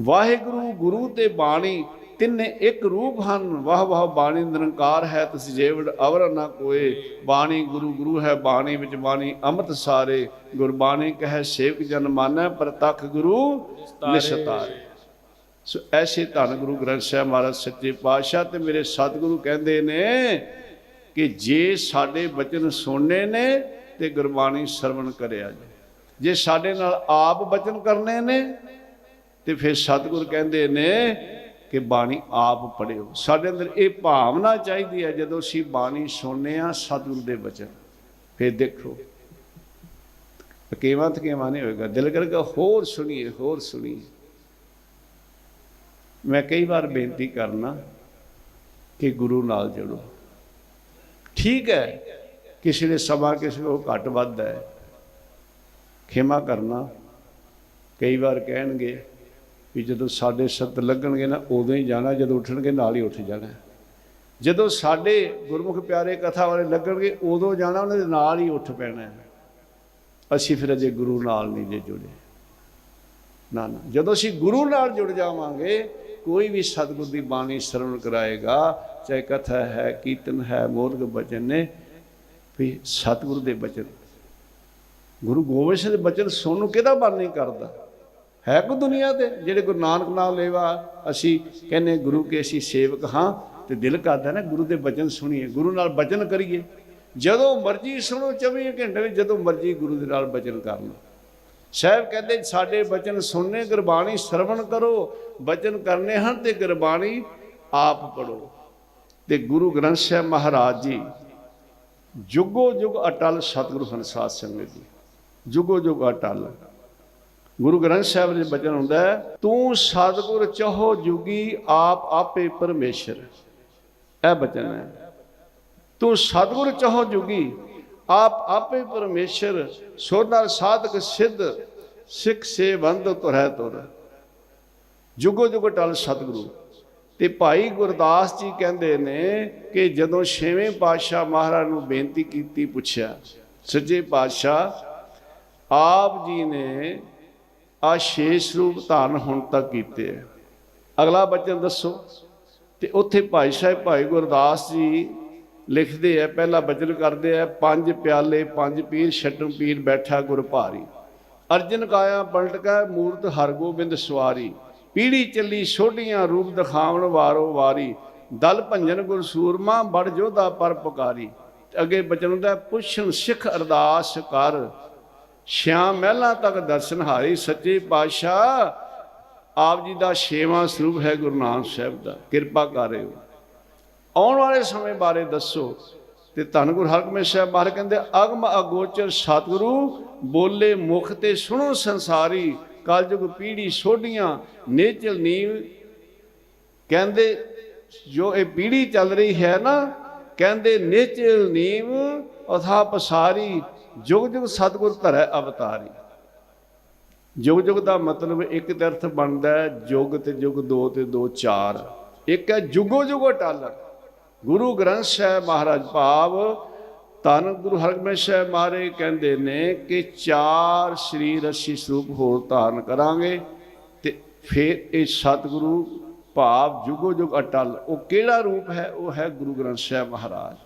ਵਾਹਿਗੁਰੂ ਗੁਰੂ ਤੇ ਬਾਣੀ ਤਿੰਨੇ ਇੱਕ ਰੂਪ ਹਨ। ਵਾਹ ਵਾਹ ਬਾਣੀ ਨਿਰੰਕਾਰ ਹੈ, ਤਿਸ ਜੇਵੜ ਅਵਰ ਨਾ ਕੋਏ। ਬਾਣੀ ਗੁਰੂ ਗੁਰੂ ਹੈ, ਬਾਣੀ ਵਿੱਚ ਬਾਣੀ ਅੰਮ੍ਰਿਤ ਸਾਰੇ। ਗੁਰਬਾਣੀ ਕਹੈ, ਸੇਵਕ ਜਨ ਮਾਨੈ, ਪ੍ਰਤੱਖ ਗੁਰੂ ਨਿਸ਼ਤਾਰੇ। ਸੋ ਐਸੇ ਧੰਨ ਗੁਰੂ ਗ੍ਰੰਥ ਸਾਹਿਬ ਮਹਾਰਾਜ, ਸੱਚੇ ਪਾਤਸ਼ਾਹ ਤੇ ਮੇਰੇ ਸਤਿਗੁਰੂ ਕਹਿੰਦੇ ਨੇ ਕਿ ਜੇ ਸਾਡੇ ਬਚਨ ਸੁਣਨੇ ਨੇ ਤੇ ਗੁਰਬਾਣੀ ਸਰਵਣ ਕਰਿਆ ਜੀ ਜੇ ਸਾਡੇ ਨਾਲ ਆਪ ਬਚਨ ਕਰਨੇ ਨੇ ਤੇ ਫਿਰ ਸਤਿਗੁਰ ਕਹਿੰਦੇ ਨੇ ਕਿ ਬਾਣੀ ਆਪ ਪੜਿਓ ਸਾਡੇ ਅੰਦਰ ਇਹ ਭਾਵਨਾ ਚਾਹੀਦੀ ਹੈ, ਜਦੋਂ ਅਸੀਂ ਬਾਣੀ ਸੁਣਨੇ ਆ ਸਤਿਗੁਰ ਦੇ ਬਚਨ ਫਿਰ ਦੇਖੋ। ਕੇਵਾਂ ਤਕੇਵਾਂ ਨਹੀਂ ਹੋਏਗਾ। ਦਿਲ ਕਰੇਗਾ, ਹੋਰ ਸੁਣੀਏ ਹੋਰ ਸੁਣੀਏ। ਮੈਂ ਕਈ ਵਾਰ ਬੇਨਤੀ ਕਰਨਾ ਕਿ ਗੁਰੂ ਨਾਲ ਜੁੜੋ। ਠੀਕ ਹੈ, ਕਿਸੇ ਦੇ ਸਮਾਂ ਕਿਸੇ ਕੋ ਘੱਟ ਵੱਧ ਹੈ। ਖਿਮਾ ਕਰਨਾ, ਕਈ ਵਾਰ ਕਹਿਣਗੇ ਵੀ ਜਦੋਂ ਸਾਡੇ ਸਤ ਲੱਗਣਗੇ ਨਾ, ਉਦੋਂ ਹੀ ਜਾਣਾ, ਜਦੋਂ ਉੱਠਣਗੇ ਨਾਲ ਹੀ ਉੱਠ ਜਾਣਾ। ਜਦੋਂ ਸਾਡੇ ਗੁਰਮੁਖ ਪਿਆਰੇ ਕਥਾ ਵਾਲੇ ਲੱਗਣਗੇ ਉਦੋਂ ਜਾਣਾ, ਉਹਨਾਂ ਦੇ ਨਾਲ ਹੀ ਉੱਠ ਪੈਣਾ। ਅਸੀਂ ਫਿਰ ਅਜੇ ਗੁਰੂ ਨਾਲ ਨਹੀਂ ਜੇ ਜੁੜੇ। ਨਾ ਨਾ। ਜਦੋਂ ਅਸੀਂ ਗੁਰੂ ਨਾਲ ਜੁੜ ਜਾਵਾਂਗੇ, ਕੋਈ ਵੀ ਸਤਿਗੁਰ ਦੀ ਬਾਣੀ ਸਰਵਣ ਕਰਾਏਗਾ, ਚਾਹੇ ਕਥਾ ਹੈ, ਕੀਰਤਨ ਹੈ ਮੋਰਗ ਬਚਨ ਨੇ, ਵੀ ਸਤਿਗੁਰ ਦੇ ਬਚਨ। ਗੁਰੂ ਗੋਬਿੰਦ ਸਿੰਘ ਦੇ ਬਚਨ ਸੁਣਨ ਨੂੰ ਕਿਹਦਾ ਮਨ ਨਹੀਂ ਕਰਦਾ? ਹੈ ਕੋ ਦੁਨੀਆ ਤੇ? ਜਿਹੜੇ ਗੁਰੂ ਨਾਨਕ ਨਾਮ ਲੈਵਾ, ਅਸੀਂ ਕਹਿੰਨੇ ਗੁਰੂ ਕੇ ਅਸੀਂ ਸੇਵਕ ਹਾਂ ਤੇ ਦਿਲ ਕਰਦਾ ਨਾ ਗੁਰੂ ਦੇ ਬਚਨ ਸੁਣੀਏ, ਗੁਰੂ ਨਾਲ ਬਚਨ ਕਰੀਏ। ਜਦੋਂ ਮਰਜ਼ੀ ਸੁਣੋ 24 ਘੰਟੇ ਵਿੱਚ, ਜਦੋਂ ਮਰਜ਼ੀ ਗੁਰੂ ਦੇ ਨਾਲ ਬਚਨ ਕਰ ਲਓ। ਸਾਹਿਬ ਕਹਿੰਦੇ, ਸਾਡੇ ਬਚਨ ਸੁਣਨੇ, ਗੁਰਬਾਣੀ ਸਰਵਣ ਕਰੋ, ਬਚਨ ਕਰਨੇ ਹਨ ਤੇ ਗੁਰਬਾਣੀ ਆਪ ਪੜੋ ਤੇ ਗੁਰੂ ਗ੍ਰੰਥ ਸਾਹਿਬ ਮਹਾਰਾਜ ਜੀ, ਜੁਗੋ ਜੁਗ ਅਟਲ ਸਤਿਗੁਰੂ ਹੰਸਾਤ ਸੰਗਤ ਜੀ। ਜੁਗੋ ਜੁਗ ਅਟਲ। ਗੁਰੂ ਗ੍ਰੰਥ ਸਾਹਿਬ ਦੇ ਬਚਨ ਹੁੰਦਾ ਤੂੰ ਸਤਿਗੁਰ ਚਾਹੋ ਜੁਗੀ, ਆਪ ਆਪੇ ਪਰਮੇਸ਼ਰ। ਇਹ ਬਚਨ ਹੈ। ਤੂੰ ਸਤਿਗੁਰ ਚਾਹੋ ਜੁਗੀ, ਆਪ ਆਪੇ ਪਰਮੇਸ਼ਰ ਸੋਨਰ ਸਾਧਕ ਸਿੱਧ, ਸਿੱਖ ਸੇਵੰਦ ਤੁਰੈ ਤੁਰ। ਜੁਗੋ ਜੁਗ ਟਲ ਸਤਿਗੁਰੂ। ਤੇ ਭਾਈ ਗੁਰਦਾਸ ਜੀ ਕਹਿੰਦੇ ਨੇ ਕਿ ਜਦੋਂ ਛੇਵੇਂ ਪਾਤਸ਼ਾਹ ਮਹਾਰਾਜ ਨੂੰ ਬੇਨਤੀ ਕੀਤੀ, ਪੁੱਛਿਆ ਸੱਜੇ ਪਾਤਸ਼ਾਹ, ਆਪ ਜੀ ਨੇ ਆ ਛੇ ਸਰੂਪ ਧਾਰਨ ਹੁਣ ਤੱਕ ਕੀਤੇ ਹੈ ਅਗਲਾ ਬਚਨ ਦੱਸੋ। ਤੇ ਉੱਥੇ ਭਾਈ ਸਾਹਿਬ, ਭਾਈ ਗੁਰਦਾਸ ਜੀ ਲਿਖਦੇ ਆ, ਪਹਿਲਾ ਬਚਨ ਕਰਦੇ ਆ, ਪੰਜ ਪਿਆਲੇ, ਪੰਜ ਪੀਰ ਛਟਮ ਪੀਰ ਬੈਠਾ ਗੁਰ ਭਾਰੀ। ਅਰਜਨ ਕਾਇਆ ਪਲਟਕੈ ਮੂਰਤ ਹਰਗੋਬਿੰਦ ਸਵਾਰੀ। ਪੀੜੀ ਚੱਲੀ ਛੋਟੀਆਂ ਰੂਪ ਦਿਖਾਵਣ ਵਾਰੋ ਵਾਰੀ। ਦਲ ਭੰਜਨ ਗੁਰ ਸੂਰਮਾ, ਬੜ ਜੋਧਾ ਪਰ ਪੁਕਾਰੀ। ਤੇ ਅੱਗੇ ਬਚਨ ਹੁੰਦਾ, ਪੁੱਛਣ ਸਿੱਖ ਅਰਦਾਸ ਕਰ ਸ਼ਿਆਮ ਮਹਿਲਾਂ ਤੱਕ ਦਰਸ਼ਨਹਾਰੀ ਸੱਚੇ ਪਾਤਸ਼ਾਹ। ਆਪ ਜੀ ਦਾ ਛੇਵਾਂ ਸਰੂਪ ਹੈ ਗੁਰੂ ਨਾਨਕ ਸਾਹਿਬ ਦਾ, ਕਿਰਪਾ ਕਰਿਓ ਆਉਣ ਵਾਲੇ ਸਮੇਂ ਬਾਰੇ ਦੱਸੋ। ਤੇ ਧੰਨ ਗੁਰੂ ਹਰਗੋਬਿੰਦ ਸਾਹਿਬ ਬਾਰੇ ਕਹਿੰਦੇ, ਅਗਮ ਅਗੋਚਰ ਸਤਿਗੁਰੂ, ਬੋਲੇ ਮੁਖ ਤੇ ਸੁਣੋ ਸੰਸਾਰੀ, ਕਲਯੁਗ ਪੀੜੀ ਸੋਢੀਆਂ, ਨੇਚਲ ਨੀਵ। ਕਹਿੰਦੇ, ਜੋ ਇਹ ਪੀੜੀ ਚੱਲ ਰਹੀ ਹੈ ਨਾ, ਕਹਿੰਦੇ ਨੇਚਲ ਨੀਵ ਅਥਾ ਪਸਾਰੀ ਜੁਗ ਜੁਗ ਸਤਿਗੁਰ ਧਰੈ ਅਵਤਾਰੀ। ਜੁਗ ਜੁਗ ਦਾ ਮਤਲਬ ਇੱਕ ਤੇ ਅਰਥ ਬਣਦਾ ਹੈ, ਜੁਗ ਤੇ ਜੁਗ, ਦੋ ਤੇ ਦੋ, ਚਾਰ। ਇੱਕ ਹੈ ਜੁਗੋ ਜੁਗੋ ਟਾਲ ਗੁਰੂ ਗ੍ਰੰਥ ਸਾਹਿਬ ਮਹਾਰਾਜ ਭਾਵ, ਧੰਨ ਗੁਰੂ ਹਰਗੋਬਿੰਦ ਸਾਹਿਬ ਮਹਾਰਾਜ ਕਹਿੰਦੇ ਨੇ ਕਿ ਚਾਰ ਸਰੀਰ ਅਸੀਂ ਸਰੂਪ ਹੋਰ ਧਾਰਨ ਕਰਾਂਗੇ ਤੇ ਫਿਰ ਇਹ ਸਤਿਗੁਰੂ ਭਾਵ ਜੁਗੋ ਜੁਗ ਅਟਲ, ਉਹ ਕਿਹੜਾ ਰੂਪ ਹੈ? ਉਹ ਹੈ ਗੁਰੂ ਗ੍ਰੰਥ ਸਾਹਿਬ ਮਹਾਰਾਜ।